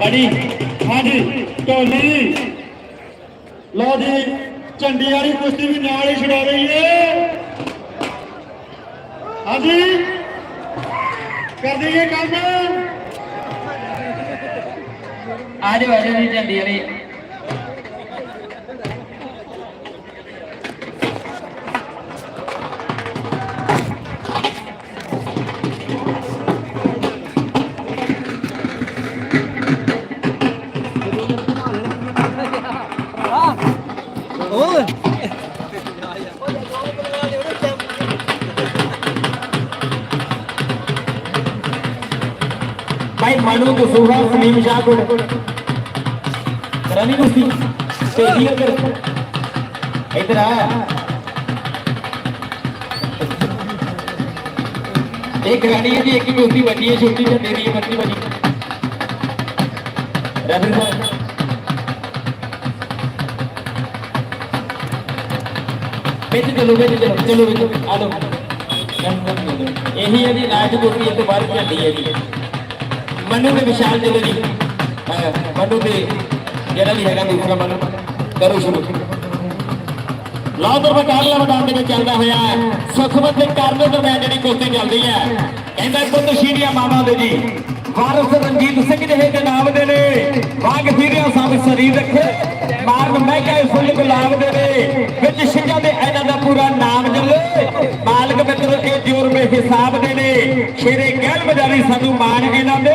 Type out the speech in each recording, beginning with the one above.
ਬੜੀ ਹਾਂਜੀ ਢੋਲੀ ਲਓ ਜੀ, ਝੰਡੀ ਵਾਲੀ ਕੁਸ਼ਤੀ ਵੀ ਨਾਲ ਹੀ ਛਡਾ ਰਹੀ ਏ ਹਾਂਜੀ। ਕਰ ਦਈਏ ਕੰਮ। ਆ ਜਾਓ ਆ ਜਾਓ ਜੀ, ਝੰਡੀ ਵਾਲੀ। ਭਾਈ ਮਨੂ ਕਸੂਹਾ ਸ਼ਾਹ ਕੋਲ। ਕਰਾਨੀ ਕੁਸ਼ਤੀ? ਤੇਜੀ ਕਰ। ਇਧਰ ਆ। ਇਹ ਕਰਾਨੀ ਹੈ ਇੱਕ ਹੀ ਕੁਸ਼ਤੀ ਵੱਜੀ ਹੈ, ਛੋਟੀ ਜਿਹੀ ਦੇਰੀ ਬੱਤੀ ਵੱਜੀ ਰਫੀ ਸਾਹਿਬ। ਵਿੱਚ ਚਲੋ ਵਿੱਚ ਚਲੋ ਚਲੋ, ਵਿੱਚ ਆ ਲਓ। ਇਹੀ ਹੈ ਜੀ, ਲਾਜ ਕੁਸ਼ਤੀ ਤੋਂ ਬਾਹਰ ਝੰਡੀ ਹੈ ਜੀ। ਮਨੂ ਦੇ ਵਿਸ਼ਾਲ ਚਲੋ ਜੀ ਮਨੂ ਦੇ ਜਿਹੜਾ ਵੀ ਹੈਗਾ ਦੂਸਰਾ ਮਨੂ, ਕਰੋ ਸ਼ੁਰੂ। ਲਾਦਰ ਮੁਕਾਬਲਾ ਮੈਦਾਨ ਦੇ ਵਿੱਚ ਚੱਲਦਾ ਹੋਇਆ ਸੁਖਮਤ ਦੇ ਕਰਨ ਦੇ ਦਰਮਿਆਨ ਜਿਹੜੀ ਕੁਸ਼ਤੀ ਚੱਲਦੀ ਹੈ, ਕਹਿੰਦਾ ਪੁੱਤ ਸ਼ੀਰੀਆ ਮਾਮਾ ਦੇ ਜੀ। ਵਾਰਸ ਰਣਜੀਤ ਸਿੰਘ ਜਿਹੇ ਦੇ ਨਾਮ ਦੇ ਨੇ। ਵਾਗ ਫੀਰਿਆ ਸਭ ਸਰੀਰ ਰੱਖੇ। ਮਾਰਨ ਮੈਂ ਫੁੱਲ ਗੁਲਾਬ ਦੇ ਨੇ। ਵਿੱਚ ਸਿੰਘਾਂ ਦੇ ਇਹਨਾਂ ਦਾ ਪੂਰਾ ਨਾਮ ਜਲੇ ਮਾਲਕ ਮਿੱਤਰ ਇਹ ਜੋਰ ਹਿਸਾਬ ਦੇ ਨੇ। ਸ਼ੇਰੇ ਗਹਿਲ ਬਜਾਰੀ ਸਾਨੂੰ ਮਾਣ ਇਹਨਾਂ ਦੇ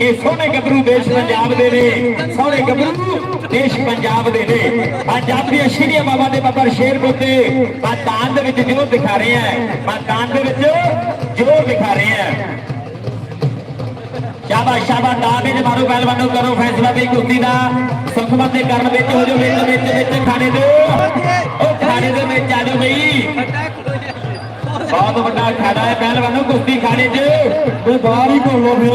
ਇਹ ਸੋਹਣੇ ਗੱਭਰੂ ਦੇਸ਼ ਪੰਜਾਬ ਦੇ ਨੇ। ਸੋਹਣੇ ਗੱਭਰੂ ਦੇਸ਼ ਪੰਜਾਬ ਦੇ ਨੇ। ਪੰਜਾਬ ਦੀਆਂ ਸ਼ੀਰੀਆਂ ਬਾਬਾ ਦੇ ਬਾਬਾ ਸ਼ੇਰ ਬੋਤੇ ਮੈਦਾਨ ਦੇ ਵਿੱਚ ਜੋਰ ਦਿਖਾ ਰਹੇ ਆ। ਮੈਦਾਨ ਦੇ ਵਿੱਚ ਜੋਰ ਦਿਖਾ ਰਹੇ ਆ। ਸ਼ਾਬਾਸ਼ ਸ਼ਾਬਾਸ਼ ਦਾ ਦੇ ਮਾਰੋ, ਪਹਿਲਵਾਨੋ ਕਰੋ ਫੈਸਲਾ ਵੀ ਕੁਸ਼ਤੀ ਦਾ। ਸੁਖਮਤ ਦੇ ਕਰਨ ਵਿੱਚ ਹੋ ਜੋ ਵਿੱਚ ਵਿੱਚ ਵਿੱਚ, ਖਾਣੇ ਦੇ। ਉਹ ਖਾਣੇ ਦੇ ਵਿੱਚ ਆ ਜਾਓ ਬਈ। ਬਹੁਤ ਵੱਡਾ ਖਾਣਾ ਹੈ ਪਹਿਲਵਾਨੋ ਕੁਸ਼ਤੀ ਖਾਣੇ 'ਚ ਤੇ ਬਾਹਰ ਹੀ ਘੋਲੋ ਫਿਰ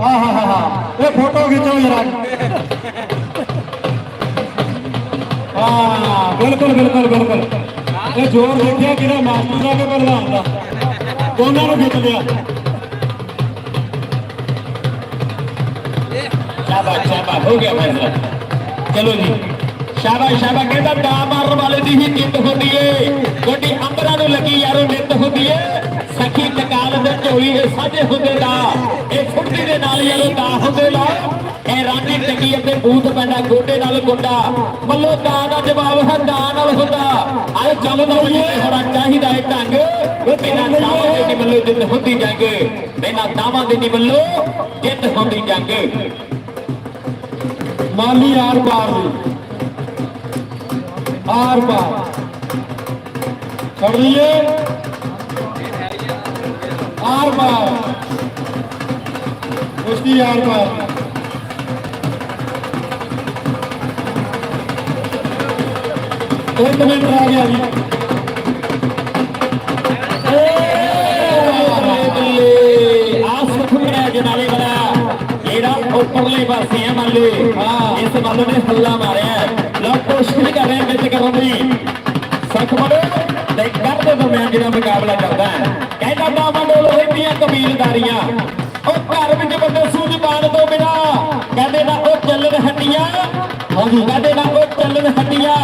ਆਹ ਹਾ ਹਾ ਹਾ ਇਹ ਫੋਟੋ ਖਿੱਚੋ ਜਰਾ ਹਾਂ ਬਿਲਕੁਲ ਬਿਲਕੁਲ ਬਿਲਕੁਲ ਇਹ ਜ਼ੋਰ ਦੇਖਿਆ ਕਿਹਦਾ ਮਾਸਟਰ ਦਾ ਕਿ ਪ੍ਰਧਾਨ ਦਾ ਦੋਨਾਂ ਨੂੰ ਖਿੱਚ ਲਿਆ ਸ਼ਾਬਾਸ਼ ਸ਼ਾਬਾਸ਼ ਹੋ ਗਿਆ ਫੈਸਲਾ ਚਲੋ ਜੀ ਸ਼ਾਬਾਸ਼ ਸ਼ਾਬਾਸ਼। ਕਹਿੰਦਾ ਡਾ ਮਾਰਨ ਵਾਲੇ ਦੀ ਹੀ ਜਿੱਤ ਹੁੰਦੀ ਏ। ਗੋਡੀ ਅੰਬਰਾਂ ਨੂੰ ਲੱਗੀ ਯਾਰੋ ਨਿੱਤ ਹੁੰਦੀ ਏ। ਸਖੀ ਟਕਾਲ ਦੇ ਝੋਲੀ ਦੇ ਸਾਝੇ ਹੁੰਦੇ ਦਾ। ਇਹ ਫੁੱਟੀ ਦੇ ਨਾਲ ਯਾਰੋ ਦਾ ਹੁੰਦੇ ਦਾ। ਇਹ ਰਾਣੀ ਟੰਗੀ ਅਤੇ ਬੂਤ ਪੈਂਦਾ ਗੋਡੇ ਨਾਲ ਗੋਡਾ। ਮੱਲੋ ਦਾ ਦਾ ਜਵਾਬ ਹੈ ਦਾ ਨਾਲ ਹੁੰਦਾ। ਆਏ ਚੱਲਦਾ ਹੋਈਏ ਹੋਣਾ ਚਾਹੀਦਾ ਹੈ ਢੰਗ। ਉਹ ਬਿਨਾਂ ਦਾਵਾਂ ਦੇ ਨਹੀਂ ਮੱਲੋ ਜਿੱਤ ਹੁੰਦੀ ਜੰਗ ਬਿਨਾਂ ਦਾਵਾਂ ਦੇ ਨਹੀਂ ਮੱਲੋ ਜਿੱਤ ਹੁੰਦੀ ਜੰਗ ਮਾਲੀ ਆਰ ਪਾਰ ਦੀ। ਆਰ ਪਾਰ ਛੱਡ ਲਈਏ। ਆਰ ਪਾਰ ਕੁਸ਼ਤੀ ਆਰ ਪਾਰ ਇੱਕ ਮਿੰਟ ਰਹਿ ਗਿਆ ਜੀ। ਆ ਵਾਲਾ। ਜਿਹੜਾ ਉੱਪਰਲੇ ਪਾਸੇ ਆ ਮੰਨ ਲਓ। ਇਸ ਮੰਨ ਨੇ ਹੱਲਾ ਮਾਰਿਆ। ਲੋ ਕੋਸ਼ਿਸ਼ ਕਰ ਰਹੇ ਵਿੱਚ ਕਰਨ ਦੀ ਸੁਖਮਣ ਤੇ ਕਰ ਦੇ ਦਰਮਿਆਨ ਜਿਹੜਾ ਮੁਕਾਬਲਾ ਚੱਲਦਾ ਹੈ ਕਹਿੰਦਾ ਤਾਂ ਮੰਡੋ ਲੋਹੀਆਂ ਕਬੀਲਦਾਰੀਆਂ ਉਹ ਘਰ ਵਿੱਚ ਬੰਦੇ ਸੂਝ ਤੋਂ ਬਿਨਾ ਕਹਿੰਦੇ ਨਾ ਉਹ ਚੱਲਣ ਹੱਡੀਆਂ ਹਾਂਜੀ ਕਹਿੰਦੇ ਨਾ ਉਹ ਚੱਲਣ ਹੱਡੀਆਂ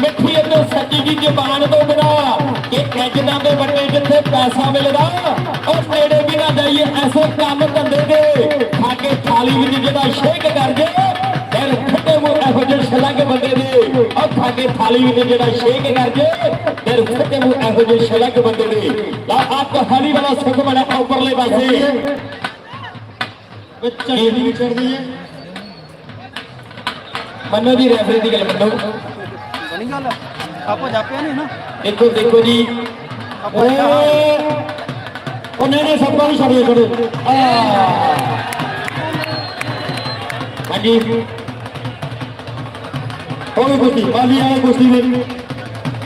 ਮਿੱਠੀ ਅਤੇ ਸੱਚੀ ਦੀ ਜ਼ਬਾਨ ਤੋਂ ਬਿਨਾ ਕਿ ਕੱਜਦਾਂ ਦੇ ਵੱਡੇ ਜਿੱਥੇ ਪੈਸਾ ਮਿਲਦਾ ਉਹ ਨੇੜੇ ਵੀ ਨਾ ਜਾਈਏ ਐਸੇ ਕੰਮ ਧੰਦੇ ਦੇ ਖਾ ਥਾਲੀ ਵਿੱਚ ਜਿਹੜਾ ਸ਼ੇਕ ਕਰ ਜੇ ਫਿਰ ਫੱਟੇ ਮੂੰਹ ਇਹੋ ਜਿਹੇ ਛਲੰਗ ਬੰਦੇ ਦੇ ਖਾ ਕੇ ਥਾਲੀ ਵਿੱਚ ਜਿਹੜਾ ਸ਼ੇਕ ਕਰ ਜੇ ਫਿਰ ਫੱਟੇ ਮੂੰਹ ਇਹੋ ਜਿਹੇ ਛਲੰਗ ਬੰਦੇ ਦੇ ਲਾ ਆਪ ਹਾਲੀ ਵਾਲਾ ਸੁਖ ਬੜਾ ਉੱਪਰਲੇ ਪਾਸੇ। ਵਿੱਚ ਝੰਡੀ ਵੀ ਚੜਦੀ ਹੈ ਮੰਨੋ ਜੀ ਰੈਫਰੀ ਦੀ ਗੱਲ ਮੰਨੋ। ਬਣੀ ਗੱਲ। ਆਪਾਂ ਜਾਪਿਆ ਨਹੀਂ ਨਾ। ਦੇਖੋ ਦੇਖੋ ਜੀ। ਉਹ ਨਹੀਂ ਨਹੀਂ ਸਭ ਨੂੰ ਛੱਡੋ ਛੱਡੋ ਆ। ਹਾਂਜੀ। ਉਹ ਵੀ ਬਾਲੀ ਵਾਲਾ ਕੁਸ਼ਤੀ ਦੇ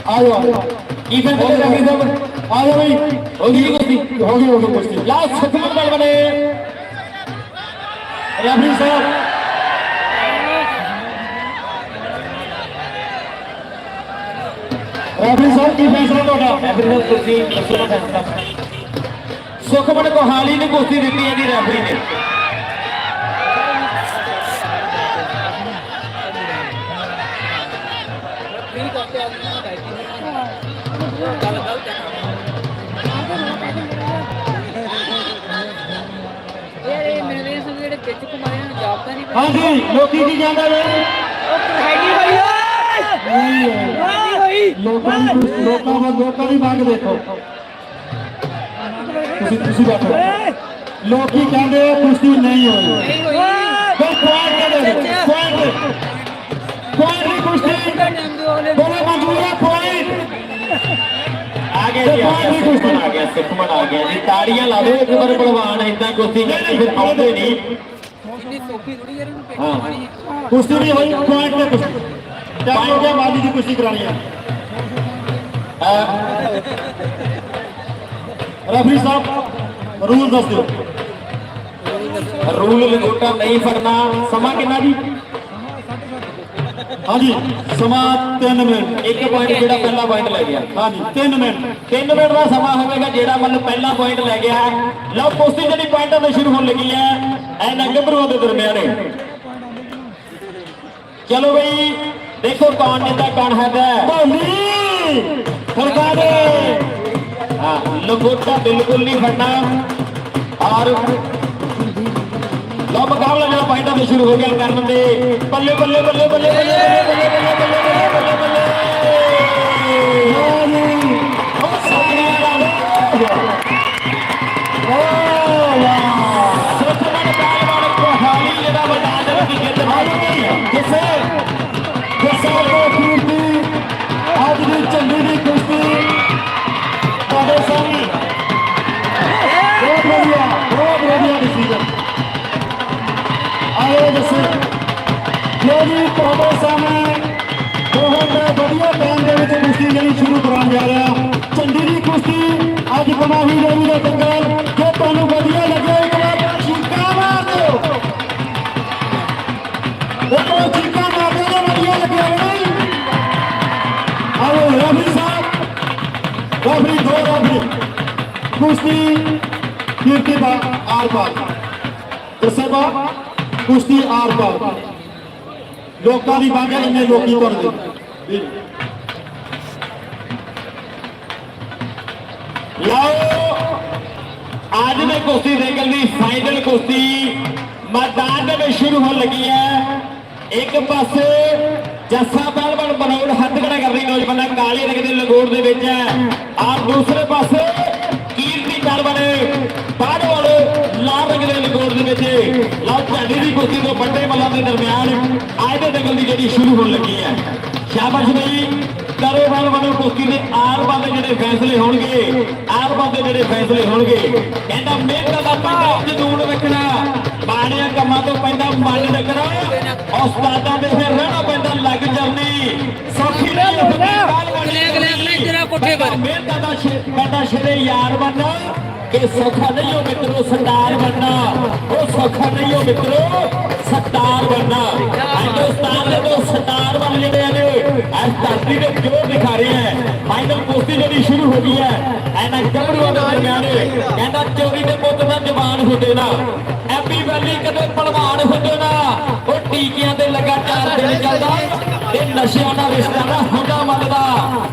ਆ ਜਾਓ ਇਧਰ ਤੇ ਬਈ ਹੋ ਗਈ ਕੁਸ਼ਤੀ ਹੋ ਗਈ ਹੋ ਗਈ ਕੁਸ਼ਤੀ ਲਾਸਟ ਸੁਖਮਨ ਬਲ ਬਣੇ ਰਫੀ ਸਾਹਿਬ ਰਫੀ ਸਾਹਿਬ ਕੀ ਫੈਸਲਾ ਤੁਹਾਡਾ ਫਿਰ ਤੁਸੀਂ ਸੁਖਮਨ ਕੋਹਾਲੀ ਨੂੰ ਕੁਸ਼ਤੀ ਦਿੱਤੀ ਹੈ ਦੀ ਨੇ ਵਿੱਚ ਕੁਮਾਰੇ ਨੂੰ ਜਾਪਦਾ ਨਹੀਂ ਪਿਆ ਹਾਂਜੀ ਲੋਕੀ ਕੀ ਕਹਿੰਦੇ ਨੇ ਹੈਗੀ ਹੋਈ ਓਏ ਲੋਕਾਂ ਦੀ ਲੋਕਾਂ ਦਾ ਲੋਕਾਂ ਦੀ ਮੰਗ ਦੇਖੋ ਤੁਸੀਂ ਤੁਸੀਂ ਬੈਠੋ ਲੋਕੀ ਕਹਿੰਦੇ ਕੁਸ਼ਤੀ ਨਹੀਂ ਹੋਈ ਨਹੀਂ ਹੋਈ ਬਸ ਪੁਆਇੰਟ ਦੇ ਦੇ ਪੁਆਇੰਟ ਪੁਆਇੰਟ ਦੀ ਕੁਸ਼ਤੀ ਨੰਦੂ ਉਹਨੇ ਬੋਲੇ ਮਨਜ਼ੂਰ ਹੈ ਪੁਆਇੰਟ ਆ ਗਿਆ ਜੀ ਆ ਗਿਆ ਸੁਖਮਨ ਆ ਗਿਆ ਸੁਖਮਨ ਆ ਗਿਆ ਜੀ ਤਾੜੀਆਂ ਲਾ ਦਿਓ ਇੱਕ ਵਾਰ ਪਹਿਲਵਾਨ ਇਦਾਂ ਕੁਸ਼ਤੀ ਕਰਦੇ ਫਿਰ ਆਉਂਦੇ ਨਹੀਂ ਇੰਨੀ ਸੌਖੀ ਥੋੜੀ ਯਾਰ ਇਹਨੂੰ ਪਿੱਛੇ ਹਾਂ। ਕੁਸ਼ਤੀ ਨਹੀਂ ਹੋਈ ਪੁਆਇੰਟ ਤੇ ਕੁਸ਼ਤੀ ਟਾਈਮ ਹੋ ਮਾਲੀ ਦੀ ਕੁਸ਼ਤੀ ਕਰਾਣੀ ਹੈ। ਰਫਰੀ ਸਾਹਿਬ, ਰੂਲ ਦੱਸ ਦਿਓ ਰੂਲ ਲਗੋਟਾ ਨਹੀਂ ਫੜਨਾ। ਸਮਾਂ ਕਿੰਨਾ ਜੀ? ਹਾਂਜੀ, ਸਮਾਂ 3 ਮਿੰਟ। ਇੱਕ ਪੁਆਇੰਟ ਜਿਹੜਾ ਪਹਿਲਾ ਪੁਆਇੰਟ ਲੈ ਗਿਆ। ਹਾਂਜੀ 3 ਮਿੰਟ। 3 ਮਿੰਟ ਦਾ ਸਮਾਂ ਹੋਵੇਗਾ ਜਿਹੜਾ ਮਤਲਬ ਪਹਿਲਾ ਪੁਆਇੰਟ ਲੈ ਗਿਆ। ਲਓ ਕੁਸ਼ਤੀ ਜਿਹੜੀ ਪੁਆਇੰਟਾਂ ਤੋਂ ਸ਼ੁਰੂ ਹੋਣ ਲੱਗੀ ਹੈ ਐਨਾ ਗੱਭਰੂਆਂ ਦੇ ਦਰਮਿਆਨੇ ਚਲੋ ਬਈ ਦੇਖੋ ਕੌਣ ਜਿੱਤਾ ਕੌਣ ਹੈਗਾ ਭੋਲੀ ਖੜਕਾ ਦੇ ਹਾਂ ਲੰਗੋਟਾ ਬਿਲਕੁਲ ਨਹੀਂ ਫੜਨਾ ਔਰ ਲਓ ਮੁਕਾਬਲਾ ਜਿਹੜਾ ਪੁਆਇੰਟਾਂ ਤੋਂ ਸ਼ੁਰੂ ਹੋ ਗਿਆ ਕਰਨ ਦੇ ਬੱਲੇ ਬੱਲੇ ਬੱਲੇ ਬੱਲੇ ਬੱਲੇ ਬੱਲੇ ਬੱਲੇ ਬੱਲੇ ਚੰਡੀ ਦੀ ਕੁਸ਼ਤੀ ਅੱਜ ਕਮਾਹੀ ਦੇਵੀ ਦਾ ਦੰਗਲ ਜੇ ਤੁਹਾਨੂੰ ਵਧੀਆ ਲੱਗਿਆ ਇੱਕ ਵਾਰ ਚੀਕਾਂ ਮਾਰ ਦਿਓ। ਉਹ ਚੀਕਾਂ ਮਾਰਦੇ ਨੇ ਵਧੀਆ ਲੱਗਿਆ ਨਹੀਂ ਆਓ ਰਫੀ ਸਾਹਿਬ। ਰਫੀ ਦੋ ਰਫੀ ਕੁਸ਼ਤੀ, ਕੀਰਤੀ ਦਾ ਆਰ ਪਾਰ ਦੱਸੇ ਬਾ ਕੁਸ਼ਤੀ, ਆਰ ਪਾਰ ਲੋਕਾਂ ਦੀ ਬਾਗਾ ਇੰਨੇ ਲੋਕੀ ਤੁਰਦੇ ਲਓ, ਅੱਜ ਦੇ ਕੁਸ਼ਤੀ ਦੇਖਣ ਦੀ ਫਾਈਨਲ ਕੁਸ਼ਤੀ ਮੈਦਾਨ ਦੇ ਵਿੱਚ ਸ਼ੁਰੂ ਹੋਣ ਲੱਗੀ ਹੈ। ਇੱਕ ਪਾਸੇ ਜੱਸਾ ਪਹਿਲਵਾਨ ਬਨੌੜ ਹੱਥ ਖੜਾ ਕਰ ਰਹੀ ਨੌਜਵਾਨਾਂ ਕਾਲੇ ਰੰਗ ਦੇ ਲੰਗੋੜ ਦੇ ਵਿੱਚ ਹੈ। ਔਰ ਦੂਸਰੇ ਪਾਸੇ ਕੀਰਤੀ ਪਹਿਲਵਾਨ ਬਾਹਰ ਵਾਲੇ ਲਾਲ ਰੰਗ ਦੇ ਲੰਗੋੜ ਦੇ ਵਿੱਚ। ਲਓ ਝਾੜੀ ਦੀ ਕੁਸ਼ਤੀ ਤੋਂ ਵੱਡੇ ਮੱਲਾਂ ਦੇ ਦਰਮਿਆਨ ਅੱਜ ਦੇ ਦੰਗਲ ਦੀ ਜਿਹੜੀ ਸ਼ੁਰੂ ਹੋਣ ਲੱਗੀ ਹੈ। ਸ਼ਾਬਾਸ਼ ਬਈ। ਕਰੇ ਵਾਲ ਵੱਲੋਂ ਕੁਸ਼ਤੀ ਦੇ ਆਰ ਬੰਦੇ ਜਿਹੜੇ ਫੈਸਲੇ ਹੋਣਗੇ। ਆਰ ਬੰਦੇ ਜਿਹੜੇ ਫੈਸਲੇ ਹੋਣਗੇ ਕਹਿੰਦਾ ਮਿਹਨਤ ਦਾ ਪੈਂਦਾ ਜਨੂਨ ਰੱਖਣਾ ਬਾਣਿਆਂ ਕੰਮਾਂ ਤੋਂ ਪੈਂਦਾ ਮਨ ਰੱਖਣਾ ਉਸਤਾਦਾਂ ਦੇ ਫਿਰ ਰਹਿਣਾ ਪੈਂਦਾ ਲੱਗ ਜਰਨੀ ਸੌਖੀ ਨਹੀਂ ਹੁੰਦੀ ਤੇਰਾ ਕੋਠੇ ਪਰ। ਮਿਹਨਤ ਦਾ ਸ਼ੇ- ਕਹਿੰਦਾ ਸ਼ਰੇ ਯਾਰ ਬਣਨਾ ਕਿ ਸੌਖਾ ਨਹੀਂ ਹੋ ਮਿੱਤਰੋ ਸਰਦਾਰ ਬਣਨਾ। ਉਹ ਸੌਖਾ ਨਹੀਂ ਹੋ ਮਿੱਤਰੋ ਸਰਦਾਰ ਬਣਨਾ। ਹਿੰਦੁਸਤਾਨ ਦੇ ਦੋ ਸਰਦਾਰ ਬਣ ਜਿਹੜੇ ਨੇ। ਅੱਜ ਧਰਤੀ ਦੇ ਜੋਰ ਦਿਖਾ ਰਹੇ ਹੈ ਫਾਈਨਲ ਕੁਸ਼ਤੀ ਜਿਹੜੀ ਸ਼ੁਰੂ ਹੋ ਗਈ ਹੈ। ਐਨਾ ਗੱਭਰੂਆਂ ਦੇ ਦਰਮਿਆਨ। ਕਹਿੰਦਾ ਚੋਰੀ ਦੇ ਪੁੱਤ ਦਾ ਜਵਾਨ ਹੁੰਦੇ ਨਾ ਐਪੀ ਵੈਲੀ ਪਹਿਲਵਾਨ ਹੁੰਦੇ ਨਾ। ਉਹ ਟੀਕਿਆਂ ਤੇ ਲਗਾਤਾਰ ਦਿਨ ਚੱਲਦਾ ਤੇ ਨਸ਼ਿਆਂ ਦਾ ਰਿਸ਼ਤਾ ਦਾ ਹੁੰਦਾ ਮੰਨਦਾ।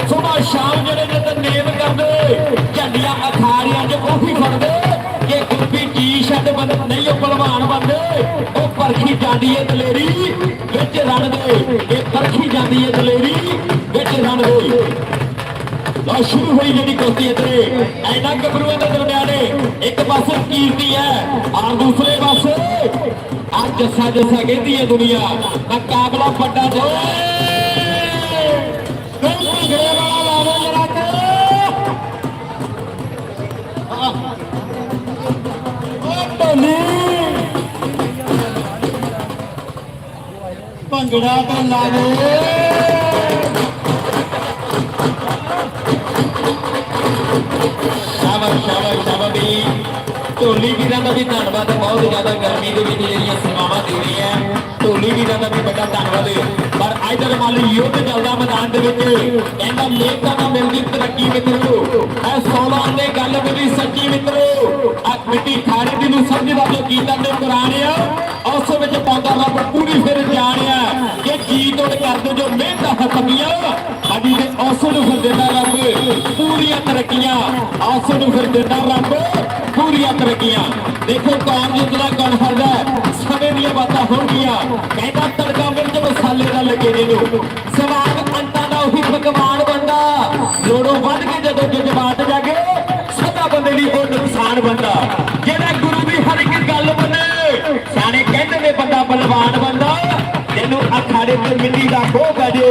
ਸੁਬਾਹ ਸ਼ਾਮ ਜਿਹੜੇ ਨੇ ਤੇ ਨੇਮ ਕਰਦੇ, ਝੰਡੀਆਂ ਅਖਾੜੀਆਂ 'ਚ ਉਹੀ ਫੜਦੇ। ਕਿ ਗੁੱਪੀ ਟੀ ਸ਼ਰਟ ਬੰਦ ਨਹੀਂ, ਉਹ ਪਹਿਲਵਾਨ ਬੰਦੇ ਉਹ ਪਰਖੀ ਜਾਂਦੀ ਏ ਦਲੇਰੀ, ਵਿੱਚ ਰਣ ਦੇ। ਇਹ ਪਰਖੀ ਜਾਂਦੀ ਏ ਦਲੇਰੀ, ਵਿੱਚ ਰਣ ਦੇ। ਲਓ, ਸ਼ੁਰੂ ਹੋਈ ਜਿਹੜੀ ਕੁਸ਼ਤੀ ਇੱਥੇ। ਐਨਾ ਗੱਭਰੂਆਂ ਦੇ ਦਰਮਿਆਨੇ ਇੱਕ ਪਾਸੇ ਕੀਰਤੀ ਹੈ ਆ ਦੂਸਰੇ ਪਾਸੇ ਆ ਜੱਸਾ ਜੱਸਾ ਕਹਿੰਦੀ ਹੈ ਦੁਨੀਆ। ਮੁਕਾਬਲਾ ਵੱਡਾ ਜੋ ਭੰਗੜੇ ਵਾਲਾ ਲਾਵੋ ਜਰਾ ਕੇ। ਓ ਭੰਗੜਾ ਤਾਂ ਲਾਵੇ ਸ਼ਾਬਾਸ਼ ਸ਼ਾਬਾਸ਼ ਵੀ ਢੋਲੀ ਵੀਰਾਂ ਦਾ ਵੀ ਧੰਨਵਾਦ ਬਹੁਤ ਜ਼ਿਆਦਾ ਗਰਮੀ ਦੇ ਵਿੱਚ ਜਿਹੜੀਆਂ ਸੇਵਾਵਾਂ ਦੇ ਰਹੀ ਢੋਲੀ ਵੀਰਾਂ ਦਾ ਵੀ ਵੱਡਾ ਧੰਨਵਾਦ ਪਰ ਅੱਜ ਦਾ ਮੰਨ ਯੁੱਧ ਚੱਲਦਾ ਮੈਦਾਨ ਦੇ ਵਿੱਚ ਕਹਿੰਦਾ ਨੇਤਾ ਨਾ ਮਿਲਦੀ ਤਰੱਕੀ ਮਿੱਤਰੋ ਐ 16 ਦੇ ਗੱਲ ਬੋਲੀ ਸੱਚੀ ਮਿੱਤਰੋ ਆ ਮਿੱਟੀ ਖਾਣੇ ਦੀ ਨੂੰ ਸਮਝਦਾ ਜੋ ਗੀਤਾਂ ਦੇ ਕੁਰਾਨ ਆ ਉਸ ਵਿੱਚ ਪਾਉਂਦਾ ਰੱਬ ਪੂਰੀ ਫਿਰ ਜਾਣਿਆ ਜੀ ਤੋੜ ਕਰਦੇ ਜੋ ਮਿਹਨਤ ਹੱਥੀਆਂ, ਸਾਡੀ ਦੇ ਉਸ ਨੂੰ ਫਿਰ ਦਿੰਦਾ ਰੱਬ, ਪੂਰੀਆਂ ਤਰੱਕੀਆਂ ਉਸ ਨੂੰ ਫਿਰ ਦਿੰਦਾ ਰੱਬ, ਪੂਰੀਆਂ ਤਰੱਕੀਆਂ। ਦੇਖੋ ਕੌਣ ਜਿੱਤਦਾ ਕੌਣ ਹਾਰਦਾ ਸਮੇਂ ਦੀਆਂ ਬਾਤਾਂ ਹੋਣਗੀਆਂ। ਕਹਿੰਦਾ ਤੜਕਾ ਮਿਰਚ ਮਸਾਲੇ ਦਾ ਲੱਗੇ ਨੇ ਨੂੰ ਸਵਾਦ ਅੰਤਾਂ ਦਾ ਉਹੀ ਪਕਵਾਨ ਬੰਦਾ ਲੋੜੋਂ ਵੱਧ ਕੇ ਜਦੋਂ ਜਜ਼ਬਾਤ ਜਾਗੇ, ਸਦਾ ਬੰਦੇ ਲਈ ਉਹ ਨੁਕਸਾਨ ਬੰਦਾ ਜਿਹੜਾ ਗੁਰੂ ਦੀ ਹਰ ਇੱਕ ਗੱਲ ਮੰਨੇ, ਸਿਆਣੇ ਕਹਿੰਦੇ ਨੇ, ਬੰਦਾ ਬਲਵਾਨ ਬੰਦਾ ਅਖਾੜੇ ਤੇ ਮਿੱਟੀ ਦਾ ਖੋਹ ਵਜੇ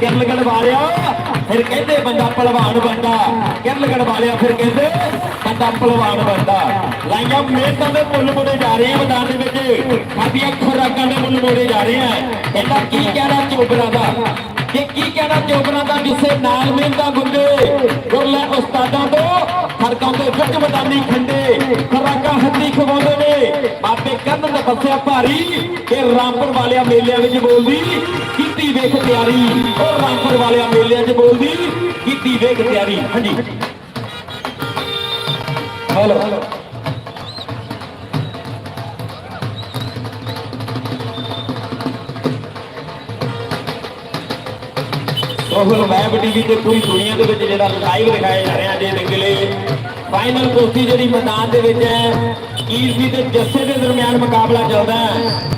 ਕਿਰਲਗੜ ਵਾਲਿਆ ਫਿਰ ਕਹਿੰਦੇ ਬੰਦਾ ਪਹਿਲਵਾਨ ਬੰਦਾ ਕਿਰਲਗੜ ਵਾਲਿਆ ਫਿਰ ਕਹਿੰਦੇ ਬੰਦਾ ਪਹਿਲਵਾਨ ਬੰਦਾ ਲਾਈਆਂ ਮਿਹਨਤਾਂ ਦੇ ਮੁੱਲ ਮੋੜੇ ਜਾ ਰਹੇ ਆ ਮੈਦਾਨ ਦੇ ਵਿੱਚ। ਸਾਡੀਆਂ ਖੁਰਾਕਾਂ ਦੇ ਮੁੱਲ ਮੋੜੇ ਜਾ ਰਹੇ ਆ। ਇਹਦਾ ਕੀ ਕਹਿਣਾ ਚੋਬਰਾ ਦਾ? ਕਿ ਕੀ ਕਹਿਣਾ ਚੋਬਰਾ ਦਾ ਜਿਸੇ ਨਾਲ ਮਿਹਨਤਾਂ ਗੁੰਦੇ ਗੁਰਲੇ ਉਸਤਾਦਾਂ ਤੋਂ ਫਰਕਾਂ ਦੇ ਵਿੱਚ ਮੈਦਾਨੀ ਖੰਡੇ। ਖੁਰਾਕਾਂ ਹੱਥੀ ਖਵਾਉਂਦੇ ਨੇ। ਬਾਬੇ ਕੰਨ ਦਾ ਬੱਸਿਆ ਭਾਰੀ ਕਿ ਰਾਮਪੁਰ ਵਾਲਿਆਂ ਮੇਲਿਆਂ ਵਿੱਚ ਬੋਲਦੀ ਕੀਤੀ ਵੇਖ ਤਿਆਰੀ। ਉਹ ਰਾਮਪੁਰ ਵਾਲਿਆਂ ਮੇਲਿਆਂ 'ਚ ਬੋਲਦੀ ਕੀਤੀ ਵੇਖ ਤਿਆਰੀ। ਹਾਂਜੀ। ਹਲੋ ਉਹ ਵੈਬ ਟੀਵੀ ਤੇ ਪੂਰੀ ਦੁਨੀਆ ਦੇ ਵਿੱਚ ਜਿਹੜਾ ਲਾਈਵ ਦਿਖਾਇਆ ਜਾ ਰਿਹਾ ਜੇ ਨਿਕਲੇ ਫਾਈਨਲ ਕੁਸ਼ਤੀ ਜਿਹੜੀ ਮੈਦਾਨ ਦੇ ਵਿੱਚ ਹੈ ਕੀਰਤੀ ਤੇ ਜੱਸੇ ਦੇ ਦਰਮਿਆਨ ਮੁਕਾਬਲਾ ਚੱਲਦਾ ਹੈ।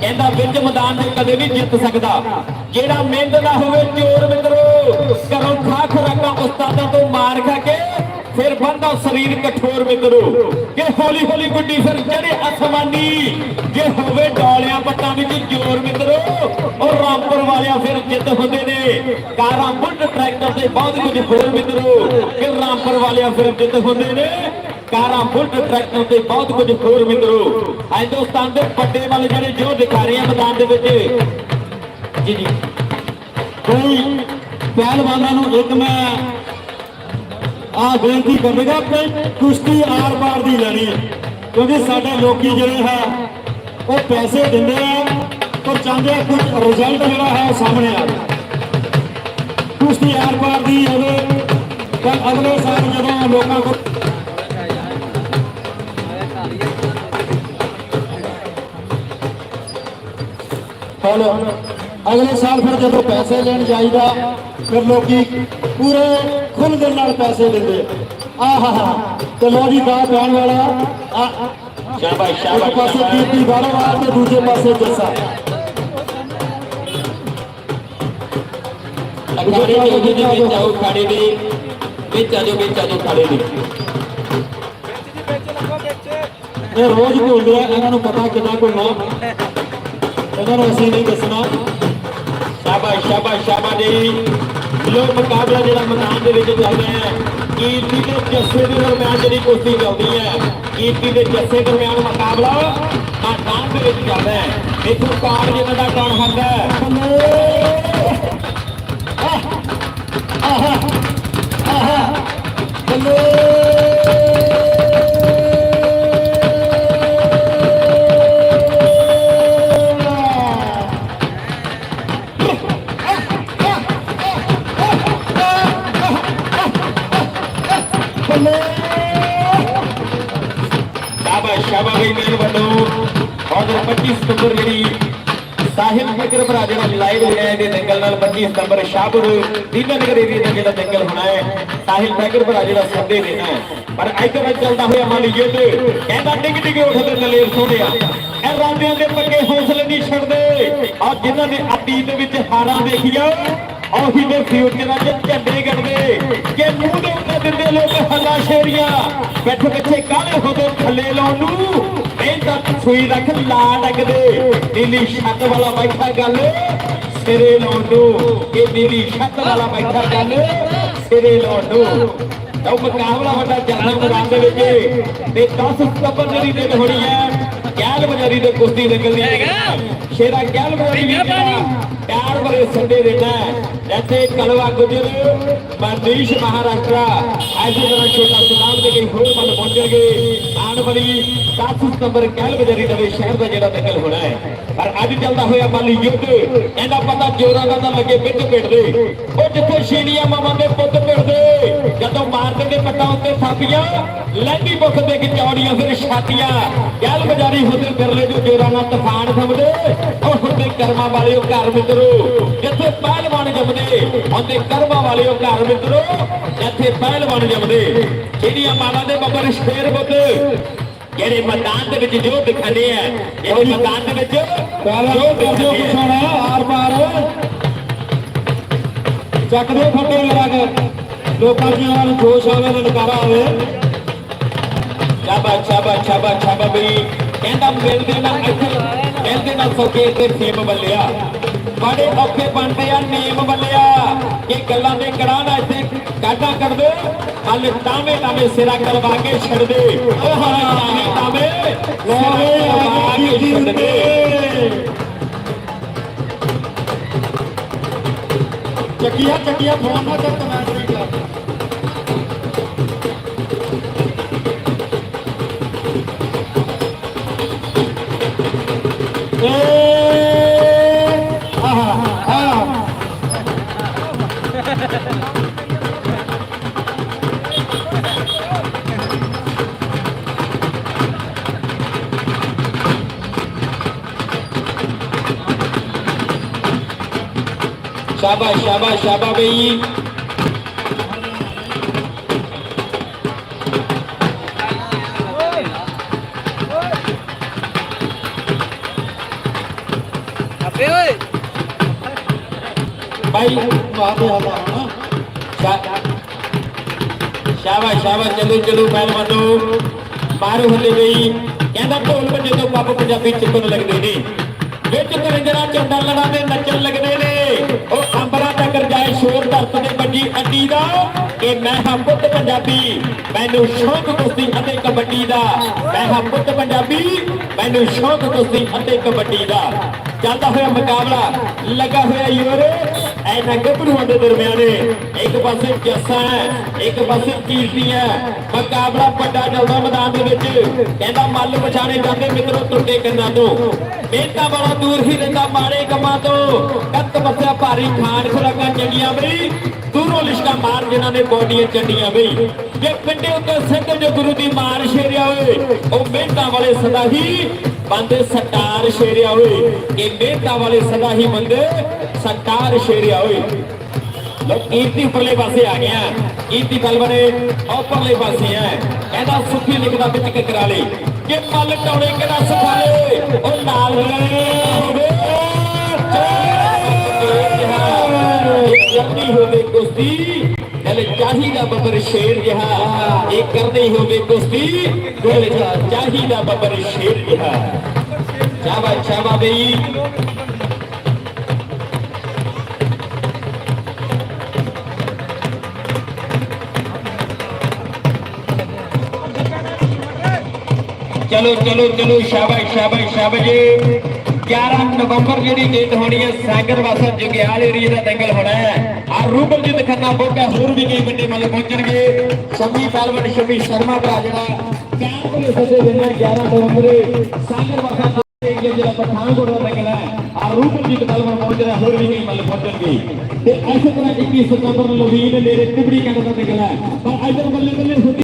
ਇਹਦਾ ਵਿੱਚ ਮੈਦਾਨ ਦੇ ਕਦੇ ਵੀ ਜਿੱਤ ਸਕਦਾ। ਜਿਹੜਾ ਮਿਹਨਤ ਦਾ ਹੋਵੇ, ਚੋਰ ਮਿੱਤਰੋ। ਸਰੀਰ ਕਠੋਰ ਮਿੱਤਰੋ, ਕਿ ਹੌਲੀ ਹੌਲੀ ਗੁੱਡੀ ਫਿਰ ਚੜੇ ਅਸਮਾਨੀ ਜੇ ਹੋਵੇ ਡੋਲਿਆਂ ਪੱਟਾਂ ਵਿੱਚ ਜ਼ੋਰ ਮਿੱਤਰੋ ਉਹ ਰਾਮਪੁਰ ਵਾਲਿਆਂ ਫਿਰ ਜਿੱਤ ਹੁੰਦੇ ਨੇ। ਕਾਰਾਂ ਬੁੱਢ ਟਰੈਕਟਰ ਤੇ ਬਹੁਤ ਕੁਝ ਹੋਰ ਮਿੱਤਰੋ, ਕਿ ਰਾਮਪੁਰ ਵਾਲਿਆਂ ਫਿਰ ਜਿੱਤ ਹੁੰਦੇ ਨੇ। ਕਾਰਾਂ ਬੁੱਢ ਟਰੈਕਟਰ ਤੇ ਬਹੁਤ ਕੁਝ ਹੋਰ ਮਿੱਤਰੋ। ਹਿੰਦੁਸਤਾਨ ਦੇ ਵੱਡੇ ਵਾਲੇ ਜਿਹੜੇ ਜੋ ਦਿਖਾ ਰਹੇ ਆ ਮੈਦਾਨ ਦੇ ਵਿੱਚ, ਜੀ ਜੀ। ਕੋਈ ਪਹਿਲਵਾਨਾਂ ਨੂੰ ਇੱਕ ਮੈਂ ਆ ਬੇਨਤੀ ਕਰੇਗਾ ਕਿ ਕੁਸ਼ਤੀ ਆਰ ਪਾਰ ਦੀ ਲੈਣੀ ਹੈ। ਕਿਉਂਕਿ ਸਾਡੇ ਲੋਕੀ ਜਿਹੜੇ ਹੈ ਉਹ ਪੈਸੇ ਦਿੰਦੇ ਆ, ਪਰ ਚਾਹੁੰਦੇ ਆ ਕੁਝ ਰਿਜ਼ਲਟ ਜਿਹੜਾ ਹੈ ਸਾਹਮਣੇ ਆ ਕੁਸ਼ਤੀ ਆਰ ਪਾਰ ਦੀ ਹੋਵੇ ਤਾਂ ਅਗਲੇ ਸਾਲ ਜਦੋਂ ਲੋਕਾਂ ਕੋਲ ਹੈਲੋ, ਅਗਲੇ ਸਾਲ ਫਿਰ ਜਦੋਂ ਪੈਸੇ ਲੈਣ ਜਾਈਦਾ, ਫਿਰ ਲੋਕੀ ਪੂਰੇ ਖੁੱਲ ਦੇ ਨਾਲ ਪੈਸੇ ਲੈਂਦੇ। ਆਹਾ ਤੇ ਲੋ ਜੀ ਦਾ ਪੈਣ ਵਾਲਾ। ਆ ਸ਼ਾਬਾਸ਼ ਇੱਕ ਸ਼ਾਬਾਸ਼ ਪਾਸੇ ਸ਼ਾਬਾਸ਼ ਕੀਰਤੀ ਬਾਰੋਵਾਲ ਤੇ ਦੂਜੇ ਪਾਸੇ ਜੱਸਾ। ਅਖਾੜੇ ਦੇ ਉਹਦੇ ਦੇ ਵਿੱਚ ਆਓ ਖਾੜੇ ਦੇ। ਵਿੱਚ ਆਜੋ ਵਿੱਚ ਆਜੋ ਖਾੜੇ ਦੇ। ਇਹ ਰੋਜ਼ ਭੁੱਲਦੇ ਆ ਇਹਨਾਂ ਨੂੰ ਪਤਾ ਕਿੰਨਾ ਕੋਈ ਨਾਮ ਇਹਨਾਂ ਨੂੰ ਅਸੀਂ ਨਹੀਂ ਦੱਸਣਾ। ਸ਼ਾਬਾਸ਼ ਸ਼ਾਬਾਸ਼ ਸ਼ਾਬਾਸ਼ ਜੀ। ਲੋ ਮੁਕਾਬਲਾ ਜਿਹੜਾ ਮੈਦਾਨ ਦੇ ਵਿੱਚ ਚੱਲ ਰਿਹਾ ਹੈ, ਕੀਰਤੀ ਤੇ ਜੱਸੇ ਦੇ ਦਰਮਿਆਨ ਜਿਹੜੀ ਕੁਸ਼ਤੀ ਚੱਲਦੀ ਹੈ, ਕੀਰਤੀ ਤੇ ਜੱਸੇ ਦਰਮਿਆਨ ਮੁਕਾਬਲਾ ਮੈਦਾਨ ਦੇ ਵਿੱਚ ਚੱਲ ਹੈ। ਦੇਖੋ ਕਾਰ ਜਿਹਨਾਂ ਦਾ ਕੌਣ ਹੁੰਦਾ ਹੈ? ਸ਼ਾਬਾਸ਼ 25 ਸਤੰਬਰ ਸ਼ਾਹਪੁਰ ਦੀਨਾ ਨਗਰ ਏਰੀਆ ਦਾ ਜਿਹੜਾ ਦੰਗਲ ਹੋਣਾ ਹੈ ਸਾਹਿਬ ਫਿਕਰ ਭਰਾ ਜਿਹੜਾ ਸੰਦੇ ਦੇਣਾ ਹੈ। ਪਰ ਅੱਜ ਵਿੱਚ ਚੱਲਦਾ ਹੋਇਆ ਮਨ ਯੁੱਧ ਕਹਿੰਦਾ ਡਿੱਗ ਡਿੱਗ ਉੱਠਦੇ ਦਲੇਰ ਸੋਹਣਿਆ। ਇਹ ਰਾਂਦਿਆਂ ਦੇ ਪੱਕੇ ਹੌਸਲੇ ਨਹੀਂ ਛੱਡਦੇ। ਆ ਜਿਨ੍ਹਾਂ ਨੇ ਅਤੀਤ ਵਿੱਚ ਹਾਰਾਂ ਦੇਖੀਆਂ ਉਹੀ ਦੇ ਫਿਊਚਰਾਂ 'ਚ ਝੰਡੇ ਗੱਡਦੇ ਕਿ ਮੂੰਹ ਦੇ ਉੱਤੇ ਦਿੰਦੇ ਲੋਕ ਹੱਲਾ ਸ਼ੇਰੀਆਂ। ਪਿੱਠ ਪਿੱਛੇ ਕਾਲੇ ਹੋਦੇ ਥੱਲੇ ਲਾਉਣ ਨੂੰ। ਮਿਹਨਤ ਸੂਈ ਰੱਖ ਲਾ ਡਗਦੇ। ਨੀਲੀ ਛੱਤ ਵਾਲਾ ਬੈਠਾ ਗੱਲ ਸਿਰੇ ਲਾਉਣ ਨੂੰ। ਇਹ ਨੀਲੀ ਛੱਤ ਵਾਲਾ ਬੈਠਾ ਗੱਲ ਸਿਰੇ ਲਾਉਣ ਨੂੰ। ਉਹ ਮੁਕਾਬਲਾ ਵੱਡਾ ਚੱਲਣਾ ਮੈਦਾਨ ਦੇ ਵਿੱਚ। ਤੇ 10 ਸਤੰਬਰ ਜਿਹੜੀ ਦਿਨ ਹੋਣੀ ਹੈ ਗੈਲ ਬਜ਼ਾਰੀ ਦੇ ਕੁਸ਼ਤੀ ਨਿਕਲਦੀ ਹੈ ਸ਼ੇਰਾ ਗੈਲ ਬੋਲੀ ਪਿਆਰ ਭਰੇ ਸੰਡੇ ਦੇਣਾ ਇੱਥੇ ਕਲਵਾ ਗੁਜਰ ਮਨੀਸ਼ ਮਹਾਰਾਸ਼ਟਰਾ। ਐਸੀ ਤਰ੍ਹਾਂ ਛੋਟਾ ਸੁਨਾਮ ਦੇ ਕਈ ਹੋਰ ਮਨ ਪਹੁੰਚਣਗੇ ਆਉਣ ਵਾਲੀ 10 ਸਤੰਬਰ ਗੈਲ ਬਜਾਰੀ ਨਵੇਂ ਸ਼ਹਿਰ ਦਾ ਜਿਹੜਾ ਦਖਲ ਹੋਣਾ ਹੈ। ਪਰ ਅੱਜ ਚੱਲਦਾ ਹੋਇਆ ਮਾਲੀ ਯੁੱਧ ਇਹਦਾ ਪਤਾ ਜੋਰਾਂ ਦਾ ਤਾਂ ਲੱਗੇ ਵਿੱਚ ਪਿੱਟਦੇ ਉਹ ਜਿੱਥੇ ਸ਼ੀਨੀਆਂ ਮਾਵਾਂ ਦੇ ਪੁੱਤ ਪਿੱਟਦੇ ਨੇ ਪੱਟਾਂ ਉੱਤੇ ਥਾਪੀਆਂ ਲਹਿੰਦੀ ਮੁਖ ਦੇ ਕਿ ਚੌੜੀਆਂ ਫਿਰ ਛਾਤੀਆਂ। ਗੈਲ ਬਜਾਰੀ ਹੁੰਦੇ ਫਿਰਲੇ ਜੋ ਜੋਰਾਂ ਨਾਲ ਤੂਫਾਨ ਥੰਮਦੇ। ਉਹ ਹੁੰਦੇ ਕਰਮਾਂ ਵਾਲਿਓ ਘਰ ਮਿੱਤਰੋ। ਜਿੱਥੇ ਪਹਿਲਵਾਨ ਜੰਮਦੇ ਹੁੰਦੇ ਕਰਮਾਂ ਵਾਲਿਓ ਘਰ ਮਿੱਤਰੋ। ਜਿੱਥੇ ਪਹਿਲਵਾਨ ਜੰਮਦੇ ਜਿਹੜੀਆਂ ਮਾਵਾਂ ਦੇ ਬੱਬਰ ਸ਼ੇਰ ਬੁੱਤ ਜਿਹੜੇ ਮੈਦਾਨ ਦੇ ਵਿੱਚ ਜੋ ਦਿਖਾਣੇ ਆ ਇਹ ਮੈਦਾਨ ਦੇ ਵਿੱਚ ਜੋ ਜੋ ਦਿਖਾਣੇ ਕੁਛ ਆ। ਹੋਣਾ ਆਰ ਪਾਰ ਚੱਕ ਫੱਟੇ ਲਗਾ ਕੇ ਲੋਕਾਂ ਦੀਆਂ ਨਾਲ ਜੋਸ਼ ਆਵੇ ਤੇ ਨਕਾਰਾ ਆਵੇ। ਛਾਬਾ ਛਾਬਾ ਛਾਬਾ ਛਾਬਾ ਬਈ। ਕਹਿੰਦਾ ਮਿਲਦੇ ਨਾ ਇੱਥੇ ਮਿਲਦੇ ਨਾ ਸੋਕੇ ਤੇ ਫੇਮ ਬੱਲਿਆ। ਬੜੇ ਔਖੇ ਬਣਦੇ ਆ ਨੇਮ ਬੱਲਿਆ। ਇਹ ਗੱਲਾਂ ਦੇ ਕੜਾ ਨਾ ਇੱਥੇ ਕਾਟਾ ਕਰ ਦੋ। ਹਲ ਤਾਵੇਂ ਤਾਵੇਂ ਸਿਰਾ ਕਰਵਾ ਕੇ ਛੱਡ ਦੇ। ਉਹ ਹਾਂ ਤਾਵੇਂ ਤਾਵੇਂ ਲੋਵੇ ਸਿਰਾ ਕਰਵਾ ਕੇ ਛੱਡ ਦੇ ਚੱਕੀਆਂ ਚੱਕੀਆਂ ਫੋਨ ਨਾ ਕਰ ਕਮੈਂਟ ਨਹੀਂ ਕਰ ਏ ਆਹਾ ਭਾਈ ਮਾਰਦੇ ਹਲਾ ਸ਼ਾਬਾਸ਼ ਸ਼ਾਬਾਸ਼ ਚਲੋ ਚਲੋ ਪਹਿਲਵਾਨੋ ਮਾਰੋ ਹੱਲੇ ਗਈ ਕਹਿੰਦਾ ਢੋਲ ਵੱਜੇ ਤੋਂ ਪੱਪ ਪੰਜਾਬੀ ਚਿੱਕਣ ਲੱਗਦੇ ਨੇ ਵਿੱਚ ਕਰਿੰਜਰਾ ਚੰਡਾ ਲੜਾ ਦੇ ਨੱਚਣ ਲੱਗਦੇ ਨੇ ਉਹ ਅੰਬਰਾਂ ਤੱਕ ਜਾਏ ਸ਼ੋਰ ਧਰਤ ਦੇ ਵੱਡੀ ਅੱਡੀ ਦਾ ਕਿ ਮੈਂ ਹਾਂ ਪੁੱਤ ਪੰਜਾਬੀ ਮੈਨੂੰ ਸ਼ੌਕ ਕੁਸ਼ਤੀ ਅਤੇ ਕਬੱਡੀ ਦਾ ਮੈਂ ਹਾਂ ਪੁੱਤ ਪੰਜਾਬੀ ਮੈਨੂੰ ਸ਼ੌਕ ਕੁਸ਼ਤੀ ਅਤੇ ਕਬੱਡੀ ਦਾ ਚੱਲਦਾ ਹੋਇਆ ਮੁਕਾਬਲਾ ਲੱਗਾ ਹੋਇਆ ਯੂਰ ਐਨਾ ਗੱਭਰੂਆਂ ਦੇ ਦਰਮਿਆਨੇ ਇੱਕ ਪਾਸੇ ਜੱਸਾ ਹੈ, ਇੱਕ ਪਾਸੇ ਕੀਰਤੀ ਹੈ। ਮੁਕਾਬਲਾ ਵੱਡਾ ਚੱਲਦਾ ਮੈਦਾਨ ਦੇ ਵਿੱਚ। ਕਹਿੰਦਾ ਮੱਲ ਪਛਾਣੇ ਜਾਂਦੇ ਮਿੱਤਰੋ ਟੁੱਟੇ ਕੰਨਾਂ ਤੋਂ। ਮਿਹਨਤਾਂ ਵਾਲਾ ਦੂਰ ਹੀ ਰਹਿੰਦਾ ਮਾੜੇ ਕੰਮਾਂ ਤੋਂ। ਕੱਤ ਬੱਸਿਆ ਭਾਰੀ ਖਾਣ ਖੁਰਾਕਾਂ ਚੰਗੀਆਂ ਬਈ ਦੂਰੋਂ ਲਿਸ਼ਕਾ ਮਾਰ ਜਿਨ੍ਹਾਂ ਨੇ ਬੋਡੀਆਂ ਚੰਡੀਆਂ ਬਈ। ਜੇ ਪਿੰਡੇ ਉੱਤੇ ਸਿੰਘ ਜੋ ਗੁਰੂ ਦੀ ਮਾਰ ਸ਼ੇਰਿਆ ਹੋਏ, ਉਹ ਮਿਹਨਤਾਂ ਵਾਲੇ ਸਦਾ ਹੀ ਬੰਦੇ ਸਟਾਰ ਸ਼ੇਰਿਆ ਹੋਏ। ਇਹ ਮਿਹਨਤਾਂ ਵਾਲੇ ਸਦਾ ਹੀ ਬੰਦੇ ਸਟਾਰ ਸ਼ੇਰਿਆ ਹੋਏ। ਲੋ ਕੀਰਤੀ ਉੱਪਰਲੇ ਪਾਸੇ ਆ ਗਿਆ ਕੀਰਤੀ ਬਲਵਰੇ ਉੱਪਰਲੇ ਪਾਸੇ ਆ। ਇਹਦਾ ਸੁਖੀ ਲਿਖਦਾ ਵਿੱਚ ਕਕਰਾ ਲਈ ਕਿ ਮੱਲ ਟੌੜੇ ਕਿਹਦਾ ਸਫਾਲੇ ਉਹ ਨਾਲ ਹੋਵੇ। ਕਰਨੀ ਹੋਵੇ ਕੁਸ਼ਤੀ ਦਿਲ ਚਾਹੀਦਾ ਬੱਬਰ ਸ਼ੇਰ ਜਿਹਾ। ਇਹ ਕਰਨੀ ਹੋਵੇ ਕੁਸ਼ਤੀ, ਦਿਲ ਚਾਹੀਦਾ ਬੱਬਰ ਸ਼ੇਰ ਜਿਹਾ। ਸ਼ਾਬਾ ਸ਼ਾਬਾ ਬਈ। ਚਲੋ ਚਲੋ ਚਲੋ, ਸ਼ਾਬਾਸ਼ ਸ਼ਾਬਾਸ਼ ਸ਼ਾਬਾਸ਼। 11 ਨਵੰਬਰ ਜਿਹੜੀ ਡੇਟ ਹੋਣੀ ਹੈ, ਸਾਗਰ ਵਾਸਾ ਜੁਗਿਆਲ ਏਰੀਆ ਦਾ ਦੰਗਲ ਹੋਣਾ ਹੈ। ਆ ਰੂਪਲ ਜਿੱਤ ਖੰਨਾ ਬੋਗਾ ਹੋਰ ਵੀ ਕਈ ਵੱਡੇ ਮੱਲ ਪਹੁੰਚਣਗੇ। ਸ਼ਮੀ ਪਹਿਲਵਾਨ ਸ਼ਮੀ ਸ਼ਰਮਾ ਭਰਾ ਜਿਹੜਾ ਕੈਂਪ ਦੇ ਸੱਦੇ ਦਿਨ 11 ਨਵੰਬਰ ਸਾਗਰ ਵਾਸਾ ਏਰੀਆ ਜਿਹੜਾ ਪਠਾਨਕੋਟ ਦਾ ਦੰਗਲ ਹੈ, ਆ ਰੂਪਲ ਜਿੱਤ ਪਹਿਲਵਾਨ ਪਹੁੰਚ ਰਿਹਾ, ਹੋਰ ਵੀ ਕਈ ਮੱਲ ਪਹੁੰਚਣਗੇ। ਤੇ ਇਸੇ ਤਰ੍ਹਾਂ 21 ਸਤੰਬਰ ਨੂੰ ਲਵੀਨ ਮੇਰੇ ਟਿਬੜੀ ਕਹਿੰਦਾ ਦੰਗਲ ਹੈ। ਪਰ ਇਧਰ